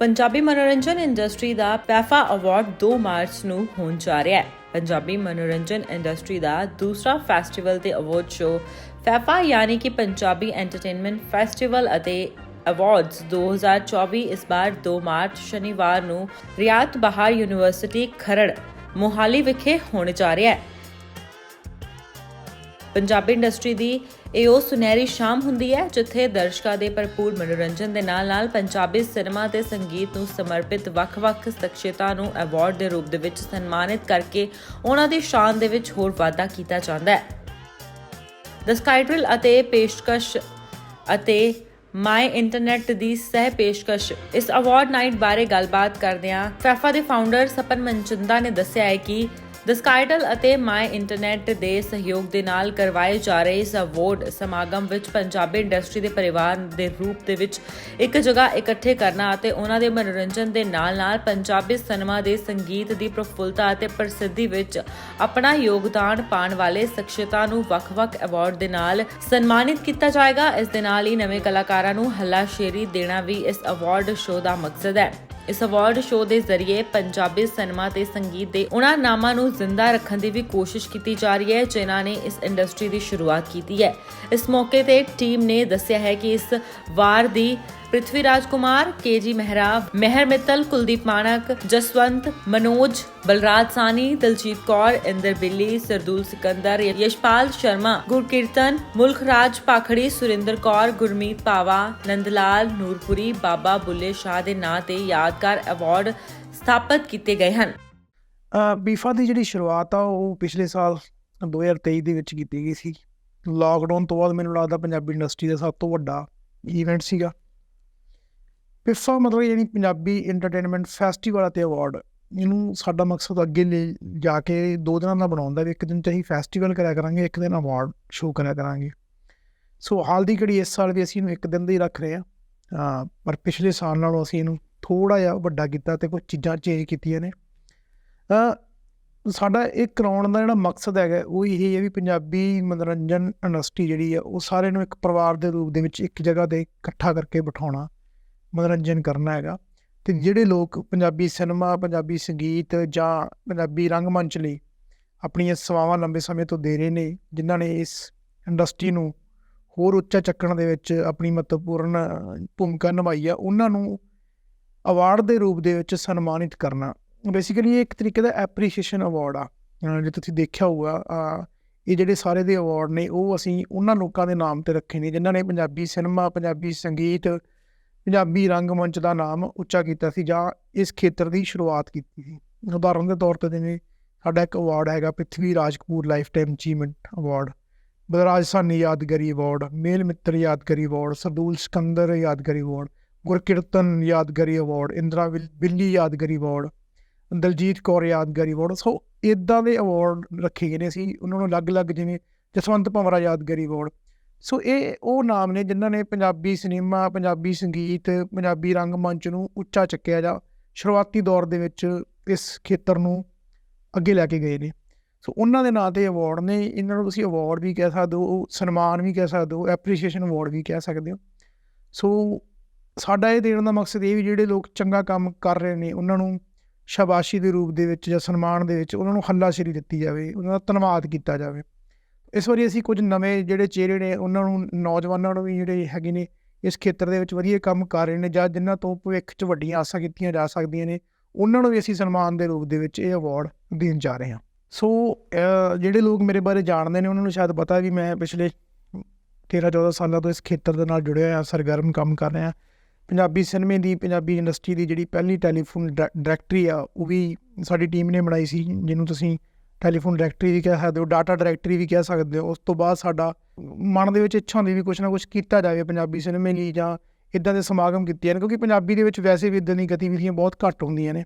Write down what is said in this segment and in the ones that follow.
ਪੰਜਾਬੀ ਮਨੋਰੰਜਨ ਇੰਡਸਟਰੀ ਦਾ ਪੈਫਾ award 2 March ਨੂੰ ਹੋਣ ਜਾ ਰਿਹਾ ਹੈ। ਪੰਜਾਬੀ ਮਨੋਰੰਜਨ ਇੰਡਸਟਰੀ ਦਾ ਦੂਸਰਾ ਫੈਸਟੀਵਲ ਤੇ ਅਵਾਰਡ ਸ਼ੋ ਫੈਫਾ ਯਾਨੀ ਕਿ ਪੰਜਾਬੀ ਐਂਟਰਟੇਨਮੈਂਟ ਫੈਸਟੀਵਲ ਅਤੇ ਅਵਾਰਡਸ 2024 ਇਸ ਵਾਰ 2 ਮਾਰਚ ਸ਼ਨੀਵਾਰ ਨੂੰ ਰਿਆਤ ਬਹਾਰ ਯੂਨੀਵਰਸਿਟੀ ਖਰੜ, ਮੋਹਾਲੀ ਵਿਖੇ ਹੋਣ ਜਾ ਰਿਹਾ ਹੈ। ਪੰਜਾਬੀ ਇੰਡਸਟਰੀ ਦੀ ਇਹ ਉਹ ਸੁਨਹਿਰੀ ਸ਼ਾਮ ਹੁੰਦੀ ਹੈ, ਜਿੱਥੇ ਦਰਸ਼ਕਾਂ ਦੇ ਭਰਪੂਰ ਮਨੋਰੰਜਨ ਦੇ ਨਾਲ-ਨਾਲ ਪੰਜਾਬੀ ਸਿਨੇਮਾ ਤੇ ਸੰਗੀਤ ਨੂੰ ਸਮਰਪਿਤ ਵੱਖ-ਵੱਖ ਸ਼ਖਸੀਅਤਾਂ ਨੂੰ ਅਵਾਰਡ ਦੇ ਰੂਪ ਦੇ ਵਿੱਚ ਸਨਮਾਨਿਤ ਕਰਕੇ ਉਹਨਾਂ ਦੀ ਸ਼ਾਨ ਦੇ ਵਿੱਚ ਹੋਰ ਵਾਧਾ ਕੀਤਾ ਜਾਂਦਾ ਹੈ। ਦ ਸਕਾਈਡਰਿਲ ਅਤੇ ਪੇਸ਼ਕਸ਼ ਅਤੇ ਮਾਈ ਇੰਟਰਨੈਟ ਦੀ ਸਹਿ ਪੇਸ਼ਕਸ਼। ਇਸ ਅਵਾਰਡ ਨਾਈਟ ਬਾਰੇ ਗੱਲਬਾਤ ਕਰਦਿਆਂ ਫੈਫਾ ਦੇ ਫਾਊਂਡਰ ਸਪਨ ਮਨਚੰਦਾ ਨੇ ਦੱਸਿਆ ਹੈ ਕਿ ਦ ਸਕਾਈਡਲ ਅਤੇ ਮਾਈ ਇੰਟਰਨੈਟ ਦੇ ਸਹਿਯੋਗ ਦੇ ਨਾਲ ਕਰਵਾਏ ਜਾ ਰਹੇ ਇਸ ਅਵਾਰਡ ਸਮਾਗਮ ਵਿੱਚ ਪੰਜਾਬੀ ਇੰਡਸਟਰੀ ਦੇ ਪਰਿਵਾਰ ਦੇ ਰੂਪ ਦੇ ਵਿੱਚ ਇੱਕ ਜਗ੍ਹਾ ਇਕੱਠੇ ਕਰਨਾ ਅਤੇ ਉਹਨਾਂ ਦੇ ਮਨੋਰੰਜਨ ਦੇ ਨਾਲ-ਨਾਲ ਪੰਜਾਬੀ ਸਿਨੇਮਾ ਦੇ ਸੰਗੀਤ ਦੀ ਪ੍ਰਫੁੱਲਤਾ ਅਤੇ ਪ੍ਰਸਿੱਧੀ ਵਿੱਚ ਆਪਣਾ ਯੋਗਦਾਨ ਪਾਉਣ ਵਾਲੇ ਸ਼ਖਸੀਅਤਾਂ ਨੂੰ ਵੱਖ-ਵੱਖ ਅਵਾਰਡ ਦੇ ਨਾਲ ਸਨਮਾਨਿਤ ਕੀਤਾ ਜਾਏਗਾ। ਇਸ ਦੇ ਨਾਲ ਹੀ ਨਵੇਂ ਕਲਾਕਾਰਾਂ ਨੂੰ ਹੱਲਾਸ਼ੇਰੀ ਦੇਣਾ ਵੀ ਇਸ ਅਵਾਰਡ ਸ਼ੋਅ ਦਾ ਮਕਸਦ ਹੈ। ਇਸ ਅਵਾਰਡ ਸ਼ੋਅ ਦੇ ਜ਼ਰੀਏ ਪੰਜਾਬੀ ਸਿਨੇਮਾ ਤੇ ਸੰਗੀਤ ਦੇ ਉਹਨਾਂ ਨਾਮਾਂ ਨੂੰ ਜ਼ਿੰਦਾ ਰੱਖਣ ਦੀ ਵੀ ਕੋਸ਼ਿਸ਼ ਕੀਤੀ ਜਾ ਰਹੀ ਹੈ, ਜਿਨ੍ਹਾਂ ਨੇ ਇਸ ਇੰਡਸਟਰੀ ਦੀ ਸ਼ੁਰੂਆਤ ਕੀਤੀ ਹੈ। ਇਸ ਮੌਕੇ ਤੇ ਟੀਮ ਨੇ ਦੱਸਿਆ ਹੈ ਕਿ ਇਸ ਵਾਰ ਦੀ ਪ੍ਰਿਥਵੀ ਰਾਜ ਕੁਮਾਰ ਕੇਜੀ ਮਹਿਰਾ ਮਹਿਰ ਮਿੱਤਲ ਕੁਲਦੀਪ ਮਾਨਕ ਜਸਵੰਤ ਮਨੋਜ ਬਲਰਾਜ ਸਾਨੀ ਦਲਜੀਤ ਕੌਰ ਇੰਦਰ ਬਿੱਲੀ ਸਰਦੂਲ ਸਿਕੰਦਰ ਯਸ਼ਪਾਲ ਸ਼ਰਮਾ ਗੁਰਕੀਰਤਨ ਮੁਲਕ ਪਾਖੜੀ ਸੁਰਿੰਦਰ ਕੌਰ ਗੁਰਮੀਤ ਪਾਵਾ ਨੰਦਲਾਲ ਨੂਰਪੁਰੀ ਬਾਬਾ ਬੁੱਲੇ ਸ਼ਾਹ ਦੇ ਨਾਂ ਤੇ ਯਾਦਗਾਰ ਅਵਾਰਡ ਸਥਾਪਿਤ ਕੀਤੇ ਗਏ ਹਨ ਬੀਫਾ ਦੀ ਜਿਹੜੀ ਸ਼ੁਰੂਆਤ ਆ ਉਹ ਪਿਛਲੇ ਸਾਲ 2023 ਦੇ ਵਿੱਚ ਕੀਤੀ ਗਈ ਸੀ ਲਾਕਡਾਊਨ ਤੋਂ ਬਾਅਦ ਮੈਨੂੰ ਲੱਗਦਾ ਪੰਜਾਬੀ ਇੰਡਸਟਰੀ ਦਾ ਸਭ ਤੋਂ ਵੱਡਾ ਈਵੈਂਟ ਸੀਗਾ ਪਿਫਾ ਮਤਲਬ ਯਾਨੀ ਪੰਜਾਬੀ ਐਂਟਰਟੇਨਮੈਂਟ ਫੈਸਟੀਵਲ ਅਤੇ ਅਵਾਰਡ ਇਹਨੂੰ ਸਾਡਾ ਮਕਸਦ ਅੱਗੇ ਲੈ ਜਾ ਕੇ ਦੋ ਦਿਨਾਂ ਦਾ ਬਣਾਉਂਦਾ ਵੀ ਇੱਕ ਦਿਨ 'ਚ ਅਸੀਂ ਫੈਸਟੀਵਲ ਕਰਿਆ ਕਰਾਂਗੇ, ਇੱਕ ਦਿਨ ਅਵਾਰਡ ਸ਼ੋਅ ਕਰਿਆ ਕਰਾਂਗੇ। ਸੋ ਹਾਲ ਦੀ ਘੜੀ ਇਸ ਸਾਲ ਵੀ ਅਸੀਂ ਇਹਨੂੰ ਇੱਕ ਦਿਨ ਦਾ ਹੀ ਰੱਖ ਰਹੇ ਹਾਂ। ਪਰ ਪਿਛਲੇ ਸਾਲ ਨਾਲੋਂ ਅਸੀਂ ਇਹਨੂੰ ਥੋੜਾ ਜਿਹਾ ਵੱਡਾ ਕੀਤਾ ਤੇ ਕੁਝ ਚੀਜ਼ਾਂ ਚੇਂਜ ਕੀਤੀਆਂ ਨੇ। ਸਾਡਾ ਇਹ ਕਰਾਉਣ ਦਾ ਜਿਹੜਾ ਮਕਸਦ ਹੈਗਾ, ਉਹ ਇਹ ਹੈ ਵੀ ਪੰਜਾਬੀ ਮਨੋਰੰਜਨ ਇੰਡਸਟਰੀ ਜਿਹੜੀ ਆ, ਉਹ ਸਾਰਿਆਂ ਨੂੰ ਇੱਕ ਪਰਿਵਾਰ ਦੇ ਰੂਪ ਦੇ ਵਿੱਚ ਇੱਕ ਜਗ੍ਹਾ ਤੇ ਇਕੱਠਾ ਕਰਕੇ ਬਿਠਾਉਣਾ। ਮਨੋਰੰਜਨ ਕਰਨਾ ਹੈਗਾ। ਤੇ ਜਿਹੜੇ ਲੋਕ ਪੰਜਾਬੀ ਸਿਨੇਮਾ, ਪੰਜਾਬੀ ਸੰਗੀਤ ਜਾਂ ਪੰਜਾਬੀ ਰੰਗਮੰਚ ਲਈ ਆਪਣੀਆਂ ਸੇਵਾਵਾਂ ਲੰਬੇ ਸਮੇਂ ਤੋਂ ਦੇ ਰਹੇ ਨੇ, ਜਿਨ੍ਹਾਂ ਨੇ ਇਸ ਇੰਡਸਟਰੀ ਨੂੰ ਹੋਰ ਉੱਚਾ ਚੱਕਣ ਦੇ ਵਿੱਚ ਆਪਣੀ ਮਹੱਤਵਪੂਰਨ ਭੂਮਿਕਾ ਨਿਭਾਈ ਆ, ਉਹਨਾਂ ਨੂੰ ਅਵਾਰਡ ਦੇ ਰੂਪ ਦੇ ਵਿੱਚ ਸਨਮਾਨਿਤ ਕਰਨਾ। ਬੇਸਿਕਲੀ ਇਹ ਇੱਕ ਤਰੀਕੇ ਦਾ ਐਪਰੀਸ਼ੀਏਸ਼ਨ ਅਵਾਰਡ ਆ। ਜੇ ਤੁਸੀਂ ਦੇਖਿਆ ਹੋਊਗਾ ਇਹ ਜਿਹੜੇ ਸਾਰੇ ਦੇ ਅਵਾਰਡ ਨੇ, ਉਹ ਅਸੀਂ ਉਹਨਾਂ ਲੋਕਾਂ ਦੇ ਨਾਮ ਤੇ ਰੱਖੇ ਨੇ, ਜਿਨ੍ਹਾਂ ਨੇ ਪੰਜਾਬੀ ਸਿਨੇਮਾ, ਪੰਜਾਬੀ ਸੰਗੀਤ ਪੰਜਾਬੀ ਰੰਗਮੰਚ ਦਾ ਨਾਮ ਉੱਚਾ ਕੀਤਾ ਸੀ ਜਾਂ ਇਸ ਖੇਤਰ ਦੀ ਸ਼ੁਰੂਆਤ ਕੀਤੀ ਸੀ। ਉਦਾਹਰਨ ਦੇ ਤੌਰ ਤੇ ਜਿਵੇਂ ਸਾਡਾ ਇੱਕ ਅਵਾਰਡ ਹੈਗਾ Prithvi Raj Kapoor lifetime achievement award Balraj Sahni ਯਾਦਗਾਰੀ ਅਵਾਰਡ ਮੇਲ ਮਿੱਤਰ ਯਾਦਗਾਰੀ ਅਵਾਰਡ ਸਰਦੂਲ ਸਿਕੰਦਰ ਯਾਦਗਾਰੀ ਅਵਾਰਡ ਗੁਰਕਿਰਤਨ ਯਾਦਗਾਰੀ ਅਵਾਰਡ ਇੰਦਰਾ ਵਿਲ- ਬਿੱਲੀ ਯਾਦਗਾਰੀ ਅਵਾਰਡ ਦਲਜੀਤ ਕੌਰ ਯਾਦਗਾਰੀ ਅਵਾਰਡ ਸੋ ਇਦਾਂ ਦੇ ਅਵਾਰਡ ਰੱਖੇ ਗਏ ਨੇ ਅਸੀਂ ਉਹਨਾਂ ਨੂੰ ਅਲੱਗ-ਅਲੱਗ ਜਿਵੇਂ ਜਸਵੰਤ ਭੰਵਰਾ ਯਾਦਗਾਰੀ ਅਵਾਰਡ ਸੋ ਇਹ ਉਹ ਨਾਮ ਨੇ ਜਿਨ੍ਹਾਂ ਨੇ ਪੰਜਾਬੀ ਸਿਨੇਮਾ, ਪੰਜਾਬੀ ਸੰਗੀਤ, ਪੰਜਾਬੀ ਰੰਗਮੰਚ ਨੂੰ ਉੱਚਾ ਚੱਕਿਆ ਜਾਂ ਸ਼ੁਰੂਆਤੀ ਦੌਰ ਦੇ ਵਿੱਚ ਇਸ ਖੇਤਰ ਨੂੰ ਅੱਗੇ ਲੈ ਕੇ ਗਏ ਨੇ। ਸੋ ਉਹਨਾਂ ਦੇ ਨਾਂ ਤੇ ਅਵਾਰਡ ਨੇ। ਇਹਨਾਂ ਨੂੰ ਤੁਸੀਂ ਅਵਾਰਡ ਵੀ ਕਹਿ ਸਕਦੇ ਹੋ, ਸਨਮਾਨ ਵੀ ਕਹਿ ਸਕਦੇ ਹੋ ਐਪਰੀਸ਼ੀਏਸ਼ਨ ਅਵਾਰਡ ਵੀ ਕਹਿ ਸਕਦੇ ਹੋ। ਸੋ ਸਾਡਾ ਇਹ ਦੇਣ ਦਾ ਮਕਸਦ ਇਹ ਵੀ ਜਿਹੜੇ ਲੋਕ ਚੰਗਾ ਕੰਮ ਕਰ ਰਹੇ ਨੇ, ਉਹਨਾਂ ਨੂੰ ਸ਼ਾਬਾਸ਼ੀ ਦੇ ਰੂਪ ਦੇ ਵਿੱਚ ਜਾਂ ਸਨਮਾਨ ਦੇ ਵਿੱਚ ਉਹਨਾਂ ਨੂੰ ਹੱਲਾਸ਼ੇਰੀ ਦਿੱਤੀ ਜਾਵੇ, ਉਹਨਾਂ ਦਾ ਧੰਨਵਾਦ ਕੀਤਾ ਜਾਵੇ। ਇਸ ਵਾਰੀ ਅਸੀਂ ਕੁਝ ਨਵੇਂ ਜਿਹੜੇ ਚਿਹਰੇ ਨੇ, ਉਹਨਾਂ ਨੂੰ, ਨੌਜਵਾਨਾਂ ਨੂੰ ਵੀ ਜਿਹੜੇ ਹੈਗੇ ਨੇ, ਇਸ ਖੇਤਰ ਦੇ ਵਿੱਚ ਵਧੀਆ ਕੰਮ ਕਰ ਰਹੇ ਨੇ ਜਾਂ ਜਿਨ੍ਹਾਂ ਤੋਂ ਭਵਿੱਖ 'ਚ ਵੱਡੀਆਂ ਆਸਾਂ ਕੀਤੀਆਂ ਜਾ ਸਕਦੀਆਂ ਨੇ, ਉਹਨਾਂ ਨੂੰ ਵੀ ਅਸੀਂ ਸਨਮਾਨ ਦੇ ਰੂਪ ਦੇ ਵਿੱਚ ਇਹ ਅਵਾਰਡ ਦੇਣ ਜਾ ਰਹੇ ਹਾਂ। ਸੋ ਜਿਹੜੇ ਲੋਕ ਮੇਰੇ ਬਾਰੇ ਜਾਣਦੇ ਨੇ, ਉਹਨਾਂ ਨੂੰ ਸ਼ਾਇਦ ਪਤਾ ਵੀ ਮੈਂ ਪਿਛਲੇ 13 14 ਸਾਲਾਂ ਤੋਂ ਇਸ ਖੇਤਰ ਦੇ ਨਾਲ ਜੁੜਿਆ ਹੋਇਆ, ਸਰਗਰਮ ਕੰਮ ਕਰ ਰਿਹਾ। ਪੰਜਾਬੀ ਸਿਨੇਮੇ ਦੀ, ਪੰਜਾਬੀ ਇੰਡਸਟਰੀ ਦੀ ਜਿਹੜੀ ਪਹਿਲੀ ਟੈਲੀਫੋਨ ਡਾਇਰੈਕਟਰੀ ਆ, ਉਹ ਵੀ ਸਾਡੀ ਟੀਮ ਨੇ ਬਣਾਈ ਸੀ, ਜਿਹਨੂੰ ਤੁਸੀਂ ਟੈਲੀਫੋਨ ਡਾਇਰੈਕਟਰੀ ਵੀ ਕਹਿ ਸਕਦੇ ਹੋ, ਡਾਟਾ ਡਾਇਰੈਕਟਰੀ ਵੀ ਕਹਿ ਸਕਦੇ ਹੋ, ਉਸ ਤੋਂ ਬਾਅਦ ਸਾਡਾ ਮਨ ਦੇ ਵਿੱਚ ਇੱਛਾ ਹੁੰਦੀ ਵੀ ਕੁਝ ਨਾ ਕੁਝ ਕੀਤਾ ਜਾਵੇ ਪੰਜਾਬੀ ਸਿਨੇਮੇ ਲਈ ਜਾਂ ਇਦਾਂ ਦੇ ਸਮਾਗਮ ਕੀਤੇ ਜਾਣ, ਕਿਉਂਕਿ ਪੰਜਾਬੀ ਦੇ ਵਿੱਚ ਵੈਸੇ ਵੀ ਇਦਾਂ ਦੀਆਂ ਗਤੀਵਿਧੀਆਂ ਬਹੁਤ ਘੱਟ ਹੁੰਦੀਆਂ ਨੇ।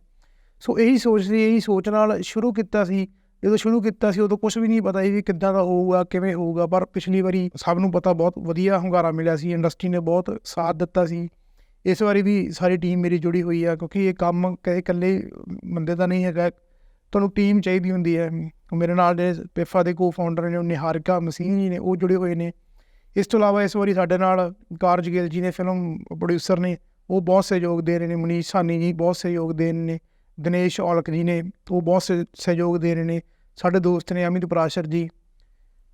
ਸੋ ਇਹੀ ਸੋਚ ਸੀ, ਇਹੀ ਸੋਚ ਨਾਲ ਸ਼ੁਰੂ ਕੀਤਾ ਸੀ। ਜਦੋਂ ਸ਼ੁਰੂ ਕੀਤਾ ਸੀ, ਉਦੋਂ ਕੁਝ ਵੀ ਨਹੀਂ ਪਤਾ ਸੀ ਵੀ ਕਿੱਦਾਂ ਦਾ ਹੋਊਗਾ, ਕਿਵੇਂ ਹੋਊਗਾ, ਪਰ ਪਿਛਲੀ ਵਾਰੀ ਸਭ ਨੂੰ ਪਤਾ ਬਹੁਤ ਵਧੀਆ ਹੁੰਗਾਰਾ ਮਿਲਿਆ ਸੀ ਇੰਡਸਟਰੀ ਨੇ ਬਹੁਤ ਸਾਥ ਦਿੱਤਾ ਸੀ। ਇਸ ਵਾਰੀ ਵੀ ਸਾਰੀ ਟੀਮ ਮੇਰੀ ਜੁੜੀ ਹੋਈ ਆ, ਕਿਉਂਕਿ ਇਹ ਕੰਮ ਕਦੇ ਇਕੱਲੇ ਬੰਦੇ ਦਾ ਨਹੀਂ ਹੈਗਾ ਤੁਹਾਨੂੰ ਟੀਮ ਚਾਹੀਦੀ ਹੁੰਦੀ ਹੈ। ਮੇਰੇ ਨਾਲ ਜਿਹੜੇ ਪੇਫਾ ਦੇ ਕੋ ਫਾਊਂਡਰ ਨੇ, ਉਹ ਨਿਹਾਰਿਕਾ ਮਸੀਨ ਜੀ ਨੇ, ਉਹ ਜੁੜੇ ਹੋਏ ਨੇ। ਇਸ ਤੋਂ ਇਲਾਵਾ ਇਸ ਵਾਰੀ ਸਾਡੇ ਨਾਲ ਕਾਰਜ ਗਿੱਲ ਜੀ ਨੇ ਫਿਲਮ ਪ੍ਰੋਡਿਊਸਰ ਨੇ, ਉਹ ਬਹੁਤ ਸਹਿਯੋਗ ਦੇ ਰਹੇ ਨੇ। ਮਨੀਸ਼ ਸਾਨੀ ਜੀ ਬਹੁਤ ਸਹਿਯੋਗ ਦੇ ਰਹੇ ਨੇ। ਦਿਨੇਸ਼ ਔਲਖ ਜੀ ਨੇ, ਉਹ ਬਹੁਤ ਸਹਿ- ਸਹਿਯੋਗ ਦੇ ਰਹੇ ਨੇ। ਸਾਡੇ ਦੋਸਤ ਨੇ ਅਮਿਤ ਪਰਾਸ਼ਰ ਜੀ,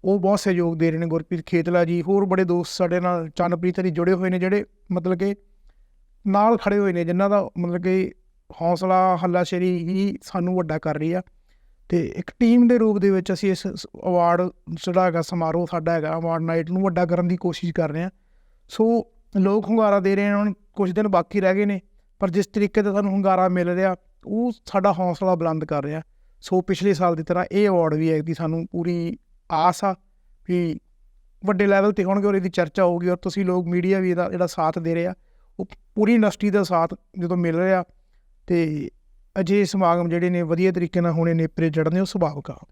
ਉਹ ਬਹੁਤ ਸਹਿਯੋਗ ਦੇ ਰਹੇ ਨੇ। ਗੁਰਪ੍ਰੀਤ ਖੇਤਲਾ ਜੀ, ਹੋਰ ਬੜੇ ਦੋਸਤ ਸਾਡੇ ਨਾਲ, ਚੰਨਪ੍ਰੀਤ ਜੀ ਜੁੜੇ ਹੋਏ ਨੇ, ਜਿਹੜੇ ਮਤਲਬ ਕਿ ਨਾਲ ਖੜੇ ਹੋਏ ਨੇ, ਜਿਨ੍ਹਾਂ ਦਾ ਮਤਲਬ ਕਿ ਹੌਸਲਾ ਹੱਲਾਸ਼ੇਰੀ ਹੀ ਸਾਨੂੰ ਵੱਡਾ ਕਰ ਰਹੀ ਆ। ਤੇ ਇੱਕ ਟੀਮ ਦੇ ਰੂਪ ਦੇ ਵਿੱਚ ਅਸੀਂ ਇਸ ਅਵਾਰਡ ਜਿਹੜਾ ਹੈਗਾ ਸਮਾਰੋਹ ਸਾਡਾ ਹੈਗਾ ਅਵਾਰਡ ਨਾਈਟ ਨੂੰ ਵੱਡਾ ਕਰਨ ਦੀ ਕੋਸ਼ਿਸ਼ ਕਰ ਰਹੇ ਹਾਂ ਸੋ ਲੋਕ ਹੁੰਗਾਰਾ ਦੇ ਰਹੇ ਨੇ, ਹੁਣ ਕੁਝ ਦਿਨ ਬਾਕੀ ਰਹਿ ਗਏ ਨੇ, ਪਰ ਜਿਸ ਤਰੀਕੇ ਦਾ ਸਾਨੂੰ ਹੁੰਗਾਰਾ ਮਿਲ ਰਿਹਾ, ਉਹ ਸਾਡਾ ਹੌਸਲਾ ਬੁਲੰਦ ਕਰ ਰਿਹਾ। ਸੋ ਪਿਛਲੇ ਸਾਲ ਦੀ ਤਰ੍ਹਾਂ ਇਹ ਅਵਾਰਡ ਵੀ ਹੈ ਕਿ ਸਾਨੂੰ ਪੂਰੀ ਆਸ ਆ ਵੀ ਵੱਡੇ ਲੈਵਲ ਤੇ ਹੋਣਗੇ ਔਰ ਇਹਦੀ ਚਰਚਾ ਹੋਊਗੀ ਔਰ ਤੁਸੀਂ ਲੋਕ ਮੀਡੀਆ ਵੀ ਇਹਦਾ ਜਿਹੜਾ ਸਾਥ ਦੇ ਰਹੇ ਆ, ਉਹ ਪੂਰੀ ਇੰਡਸਟਰੀ ਦਾ ਸਾਥ ਜਦੋਂ ਮਿਲ ਰਿਹਾ ਤੇ ਅਜੇ ਸਮਾਗਮ ਜਿਹੜੇ ਨੇ ਵਧੀਆ ਤਰੀਕੇ ਨਾਲ ਹੋਣੇ ਨੇਪਰੇ ਚੜ੍ਹਨੇ ਉਹ ਸੁਭਾਵਿਕ ਆ।